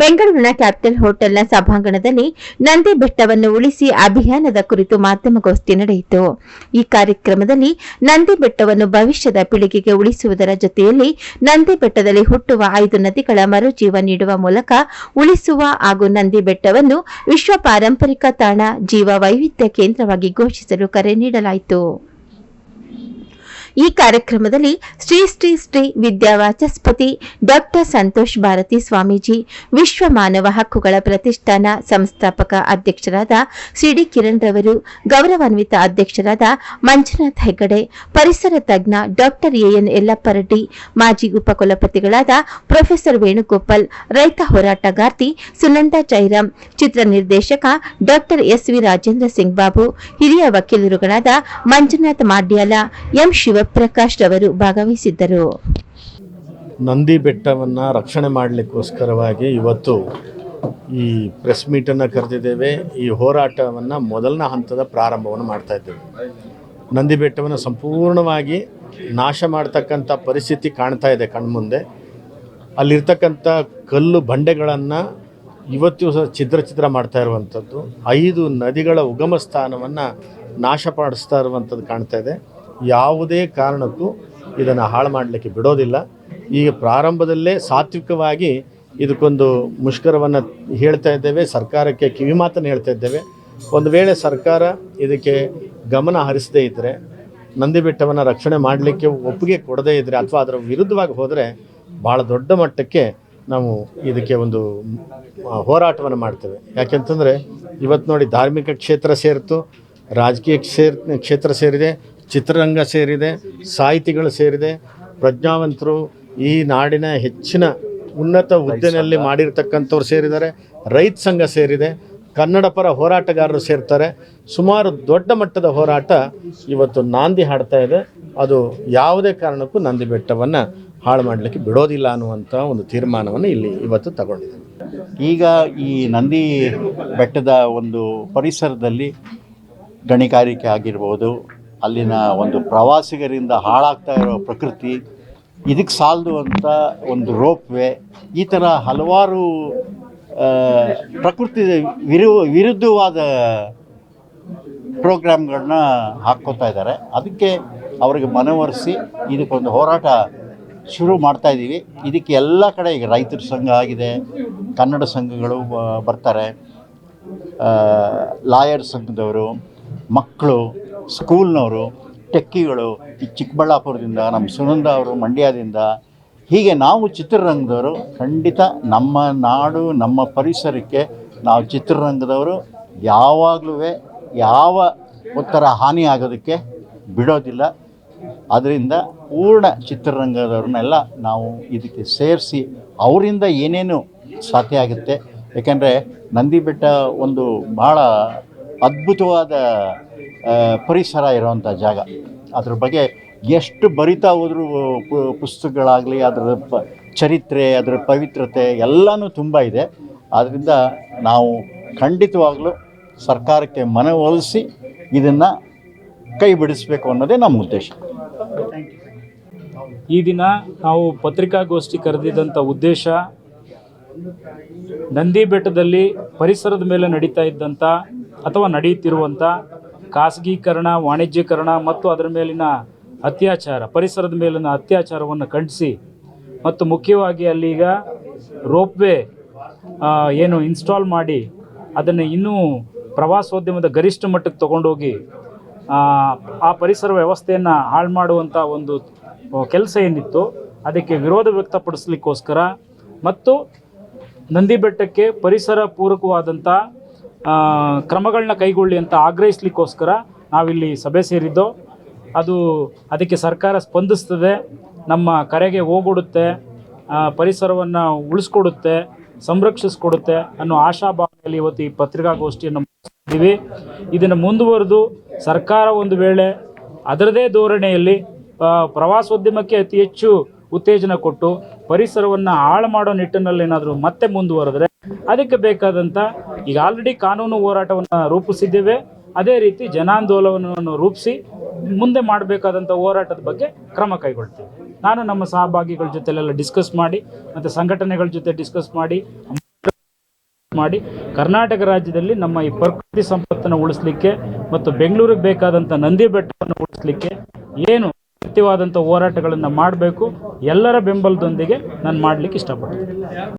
ಬೆಂಗಳೂರಿನ ಕ್ಯಾಪಿಟಲ್ ಹೋಟೆಲ್ನ ಸಭಾಂಗಣದಲ್ಲಿ ನಂದಿ ಬೆಟ್ಟವನ್ನು ಉಳಿಸಿ ಅಭಿಯಾನದ ಕುರಿತು ಮಾಧ್ಯಮಗೋಷ್ಠಿ ನಡೆಯಿತು. ಈ ಕಾರ್ಯಕ್ರಮದಲ್ಲಿ ನಂದಿ ಬೆಟ್ಟವನ್ನು ಭವಿಷ್ಯದ ಪೀಳಿಗೆಗೆ ಉಳಿಸುವುದರ ಜೊತೆಯಲ್ಲಿ ನಂದಿ ಬೆಟ್ಟದಲ್ಲಿ ಹುಟ್ಟುವ ಐದು ನದಿಗಳ ಮರುಜೀವ ನೀಡುವ ಮೂಲಕ ಉಳಿಸುವ ಹಾಗೂ ನಂದಿ ಬೆಟ್ಟವನ್ನು ವಿಶ್ವ ಪಾರಂಪರಿಕ ತಾಣ ಜೀವ ವೈವಿಧ್ಯ ಕೇಂದ್ರವಾಗಿ ಘೋಷಿಸಲು ಕರೆ ನೀಡಲಾಯಿತು. ಈ ಕಾರ್ಯಕ್ರಮದಲ್ಲಿ ಶ್ರೀ ಶ್ರೀ ಶ್ರೀ ವಿದ್ಯಾವಾಚಸ್ಪತಿ ಡಾಕ್ಟರ್ ಸಂತೋಷ್ ಭಾರತಿ ಸ್ವಾಮೀಜಿ, ವಿಶ್ವ ಮಾನವ ಹಕ್ಕುಗಳ ಪ್ರತಿಷ್ಠಾನ ಸಂಸ್ಥಾಪಕ ಅಧ್ಯಕ್ಷರಾದ ಸಿಡಿ ಕಿರಣ್ ರವರು, ಗೌರವಾನ್ವಿತ ಅಧ್ಯಕ್ಷರಾದ ಮಂಜುನಾಥ್ ಹೆಗಡೆ, ಪರಿಸರ ತಜ್ಞ ಡಾಕ್ಟರ್ ಎಎನ್ ಯಲ್ಲಪ್ಪರೆಡ್ಡಿ, ಮಾಜಿ ಉಪಕುಲಪತಿಗಳಾದ ಪ್ರೊಫೆಸರ್ ವೇಣುಗೋಪಾಲ್, ರೈತ ಹೋರಾಟಗಾರ್ತಿ ಸುನಂದಾ ಜೈರಾಮ್ ಚಿತ್ರ ನಿರ್ದೇಶಕ doctor S V Rajendra Singh Babu, ಹಿರಿಯ ವಕೀಲರುಗಳಾದ ಮಂಜುನಾಥ್ ಮಾಡ್ಯಾಲ, ಎಂ ಶಿವಪ್ರಕಾಶ್ ರವರು ಭಾಗವಹಿಸಿದ್ದರು. ನಂದಿ ಬೆಟ್ಟವನ್ನು ರಕ್ಷಣೆ ಮಾಡಲಿಕ್ಕೋಸ್ಕರವಾಗಿ ಇವತ್ತು ಈ ಪ್ರೆಸ್ ಮೀಟನ್ನು ಕರೆದಿದ್ದೇವೆ. ಈ ಹೋರಾಟವನ್ನು ಮೊದಲನೇ ಹಂತದ ಪ್ರಾರಂಭವನ್ನು ಮಾಡ್ತಾ ಇದ್ದೇವೆ. ನಂದಿ ಬೆಟ್ಟವನ್ನು ಸಂಪೂರ್ಣವಾಗಿ ನಾಶ ಮಾಡ್ತಕ್ಕಂಥ ಪರಿಸ್ಥಿತಿ ಕಾಣ್ತಾ ಇದೆ ಕಣ್ಮುಂದೆ. ಅಲ್ಲಿರ್ತಕ್ಕಂಥ ಕಲ್ಲು ಬಂಡೆಗಳನ್ನು ಇವತ್ತು ಸಹ ಚಿತ್ರ ಚಿತ್ರ ಮಾಡ್ತಾ ಇರುವಂಥದ್ದು. ಐದು ನದಿಗಳ ಉಗಮ ಸ್ಥಾನವನ್ನು ನಾಶಪಡಿಸ್ತಾ ಇರುವಂಥದ್ದು ಕಾಣ್ತಾ ಇದೆ. ಯಾವುದೇ ಕಾರಣಕ್ಕೂ ಇದನ್ನು ಹಾಳು ಮಾಡಲಿಕ್ಕೆ ಬಿಡೋದಿಲ್ಲ. ಈಗ ಪ್ರಾರಂಭದಲ್ಲೇ ಸಾತ್ವಿಕವಾಗಿ ಇದಕ್ಕೊಂದು ಮುಷ್ಕರವನ್ನು ಹೇಳ್ತಾ ಇದ್ದೇವೆ, ಸರ್ಕಾರಕ್ಕೆ ಕಿವಿಮಾತನ್ನು ಹೇಳ್ತಾ ಇದ್ದೇವೆ. ಒಂದು ವೇಳೆ ಸರ್ಕಾರ ಇದಕ್ಕೆ ಗಮನ ಹರಿಸದೇ ಇದ್ದರೆ ನಂದಿ ಬೆಟ್ಟವನ್ನು ರಕ್ಷಣೆ ಮಾಡಲಿಕ್ಕೆ ಒಪ್ಪಿಗೆ ಕೊಡದೇ ಇದ್ದರೆ ಅಥವಾ ಅದರ ವಿರುದ್ಧವಾಗಿ ಹೋದರೆ ಭಾಳ ದೊಡ್ಡ ಮಟ್ಟಕ್ಕೆ ನಾವು ಇದಕ್ಕೆ ಒಂದು ಹೋರಾಟವನ್ನು ಮಾಡ್ತೇವೆ. ಯಾಕೆಂತಂದರೆ ಇವತ್ತು ನೋಡಿ ಧಾರ್ಮಿಕ ಕ್ಷೇತ್ರ ಸೇರಿತು, ರಾಜಕೀಯ ಕ್ಷೇತ್ರ ಕ್ಷೇತ್ರ ಸೇರಿದೆ ಚಿತ್ರರಂಗ ಸೇರಿದೆ, ಸಾಹಿತಿಗಳು ಸೇರಿದೆ. ಪ್ರಜ್ಞಾವಂತರು ಈ ನಾಡಿನ ಹೆಚ್ಚಿನ ಉನ್ನತ ಹುದ್ದೆಯಲ್ಲಿ ಮಾಡಿರ್ತಕ್ಕಂಥವ್ರು ಸೇರಿದ್ದಾರೆ. ರೈತ ಸಂಘ ಸೇರಿದೆ. ಕನ್ನಡ ಪರ ಹೋರಾಟಗಾರರು ಸೇರ್ತಾರೆ. ಸುಮಾರು ದೊಡ್ಡ ಮಟ್ಟದ ಹೋರಾಟ ಇವತ್ತು ನಾಂದಿ ಹಾಡ್ತಾ ಇದೆ. ಅದು ಯಾವುದೇ ಕಾರಣಕ್ಕೂ ನಂದಿ ಬೆಟ್ಟವನ್ನು ಹಾಳು ಮಾಡಲಿಕ್ಕೆ ಬಿಡೋದಿಲ್ಲ ಅನ್ನುವಂಥ ಒಂದು ತೀರ್ಮಾನವನ್ನು ಇಲ್ಲಿ ಇವತ್ತು ತಗೊಂಡಿದೆ ಈಗ ಈ ನಂದಿ ಬೆಟ್ಟದ ಒಂದು ಪರಿಸರದಲ್ಲಿ ಗಣಿಗಾರಿಕೆ ಆಗಿರ್ಬೋದು ಅಲ್ಲಿನ ಒಂದು ಪ್ರವಾಸಿಗರಿಂದ ಹಾಳಾಗ್ತಾ ಇರೋ ಪ್ರಕೃತಿ, ಇದಕ್ಕೆ ಸಾಲದು ಅಂತ ಒಂದು ರೋಪ್ ವೇ ಈ ಥರ ಹಲವಾರು ಪ್ರಕೃತಿ ವಿರು, ವಿರುದ್ಧವಾದ ಪ್ರೋಗ್ರಾಮ್ಗಳನ್ನ ಹಾಕ್ಕೋತಾ ಇದ್ದಾರೆ. ಅದಕ್ಕೆ ಅವರಿಗೆ ಮನವರಿಸಿ ಇದಕ್ಕೊಂದು ಹೋರಾಟ ಶುರು ಮಾಡ್ತಾ ಇದ್ದೀವಿ. ಇದಕ್ಕೆ ಎಲ್ಲ ಕಡೆ ಈಗ ರೈತರ ಸಂಘ ಆಗಿದೆ, ಕನ್ನಡ ಸಂಘಗಳು ಬರ್ತಾರೆ. ಲಾಯರ್ ಸಂಘದವರು, ಮಕ್ಕಳು ಸ್ಕೂಲ್ನವರು, ಟೆಕ್ಕಿಗಳು ಈ ಚಿಕ್ಕಬಳ್ಳಾಪುರದಿಂದ, ನಮ್ಮ ಸುನಂದ ಅವರು ಮಂಡ್ಯದಿಂದ, ಹೀಗೆ ನಾವು ಚಿತ್ರರಂಗದವರು ಖಂಡಿತ ನಮ್ಮ ನಾಡು, ನಮ್ಮ ಪರಿಸರಕ್ಕೆ ನಾವು ಚಿತ್ರರಂಗದವರು ಯಾವಾಗಲೂ ಯಾವ ಉತ್ತರ ಹಾನಿ ಆಗೋದಕ್ಕೆ ಬಿಡೋದಿಲ್ಲ. ಅದರಿಂದ ಪೂರ್ಣ ಚಿತ್ರರಂಗದವ್ರನ್ನೆಲ್ಲ ನಾವು ಇದಕ್ಕೆ ಸೇರಿಸಿ ಅವರಿಂದ ಏನೇನು ಸಾಧ್ಯ ಆಗುತ್ತೆ. ಯಾಕೆಂದರೆ ನಂದಿ ಬೆಟ್ಟ ಒಂದು ಭಾಳ ಅದ್ಭುತವಾದ ಪರಿಸರ ಇರುವಂಥ ಜಾಗ. ಅದ್ರ ಬಗ್ಗೆ ಎಷ್ಟು ಬರಿತಾ ಹೋದರೂ ಪುಸ್ತಕಗಳಾಗಲಿ, ಅದರ ಪ, ಚರಿತ್ರೆ, ಅದರ ಪವಿತ್ರತೆ ಎಲ್ಲನೂ ತುಂಬ ಇದೆ. ಆದ್ದರಿಂದ ನಾವು ಖಂಡಿತವಾಗಲೂ ಸರ್ಕಾರಕ್ಕೆ ಮನವೊಲಿಸಿ ಇದನ್ನು ಕೈ ಬಿಡಿಸಬೇಕು ಅನ್ನೋದೇ ನಮ್ಮ ಉದ್ದೇಶ. ಈ ದಿನ ನಾವು ಪತ್ರಿಕಾಗೋಷ್ಠಿ ಕರೆದಿದ್ದಂಥ ಉದ್ದೇಶ, ನಂದಿ ಬೆಟ್ಟದಲ್ಲಿ ಪರಿಸರದ ಮೇಲೆ ನಡೀತಾ ಇದ್ದಂಥ ಅಥವಾ ನಡೆಯುತ್ತಿರುವಂಥ ಖಾಸಗೀಕರಣ ವಾಣಿಜ್ಯೀಕರಣ ಮತ್ತು ಅದರ ಮೇಲಿನ ಅತ್ಯಾಚಾರ ಪರಿಸರದ ಮೇಲಿನ ಅತ್ಯಾಚಾರವನ್ನು ಖಂಡಿಸಿ ಮತ್ತು ಮುಖ್ಯವಾಗಿ ಅಲ್ಲಿಗ ರೋಪ್ವೇ ಏನು ಇನ್ಸ್ಟಾಲ್ ಮಾಡಿ ಅದನ್ನು ಇನ್ನೂ ಪ್ರವಾಸೋದ್ಯಮದ ಗರಿಷ್ಠ ಮಟ್ಟಕ್ಕೆ ತಗೊಂಡೋಗಿ ಆ, ಪರಿಸರ ವ್ಯವಸ್ಥೆಯನ್ನು ಹಾಳು ಮಾಡುವಂಥ ಒಂದು ಕೆಲಸ ಏನಿತ್ತು ಅದಕ್ಕೆ ವಿರೋಧ ವ್ಯಕ್ತಪಡಿಸ್ಲಿಕ್ಕೋಸ್ಕರ ಮತ್ತು ನಂದಿ ಬೆಟ್ಟಕ್ಕೆ ಪರಿಸರ ಪೂರಕವಾದಂಥ ಕ್ರಮಗಳನ್ನ ಕೈಗೊಳ್ಳಿ ಅಂತ ಆಗ್ರಹಿಸ್ಲಿಕ್ಕೋಸ್ಕರ ನಾವಿಲ್ಲಿ ಸಭೆ ಸೇರಿದ್ದು. ಅದು ಅದಕ್ಕೆ ಸರ್ಕಾರ ಸ್ಪಂದಿಸ್ತದೆ, ನಮ್ಮ ಕರೆಗೆ ಹೋಗೊಡುತ್ತೆ ಪರಿಸರವನ್ನು ಉಳಿಸ್ಕೊಡುತ್ತೆ, ಸಂರಕ್ಷಿಸ್ಕೊಡುತ್ತೆ ಅನ್ನೋ ಆಶಾಭಾವನೆಯಲ್ಲಿ ಇವತ್ತು ಈ ಪತ್ರಿಕಾಗೋಷ್ಠಿಯನ್ನು ಇದ್ದೀವಿ ಇದನ್ನು ಮುಂದುವರೆದು ಸರ್ಕಾರ ಒಂದು ವೇಳೆ ಅದರದೇ ಧೋರಣೆಯಲ್ಲಿ ಪ್ರವಾಸೋದ್ಯಮಕ್ಕೆ ಅತಿ ಹೆಚ್ಚು ಉತ್ತೇಜನ ಕೊಟ್ಟು ಪರಿಸರವನ್ನು ಹಾಳು ಮಾಡೋ ನಿಟ್ಟಿನಲ್ಲಿ ಏನಾದರೂ ಮತ್ತೆ ಮುಂದುವರೆದ್ರೆ, ಅದಕ್ಕೆ ಬೇಕಾದಂಥ ಈಗ ಆಲ್ರೆಡಿ ಕಾನೂನು ಹೋರಾಟವನ್ನು ರೂಪಿಸಿದ್ದೇವೆ. ಅದೇ ರೀತಿ ಜನಾಂದೋಲನವನ್ನು ರೂಪಿಸಿ ಮುಂದೆ ಮಾಡಬೇಕಾದಂಥ ಹೋರಾಟದ ಬಗ್ಗೆ ಕ್ರಮ ಕೈಗೊಳ್ತೀವಿ. ನಾನು ನಮ್ಮ ಸಹಭಾಗಿಗಳ ಜೊತೆಲೆಲ್ಲ ಡಿಸ್ಕಸ್ ಮಾಡಿ, ಮತ್ತು ಸಂಘಟನೆಗಳ ಜೊತೆ ಡಿಸ್ಕಸ್ ಮಾಡಿ ಮಾಡಿ ಕರ್ನಾಟಕ ರಾಜ್ಯದಲ್ಲಿ ನಮ್ಮ ಈ ಪ್ರಕೃತಿ ಸಂಪತ್ತನ್ನು ಉಳಿಸ್ಲಿಕ್ಕೆ ಮತ್ತು ಬೆಂಗಳೂರಿಗೆ ಬೇಕಾದಂಥ ನಂದಿ ಬೆಟ್ಟವನ್ನು ಉಳಿಸ್ಲಿಕ್ಕೆ ಏನು ಅಗತ್ಯವಾದಂಥ ಹೋರಾಟಗಳನ್ನು ಮಾಡಬೇಕು, ಎಲ್ಲರ ಬೆಂಬಲದೊಂದಿಗೆ ನಾನು ಮಾಡಲಿಕ್ಕೆ ಇಷ್ಟಪಡ್ತೀನಿ.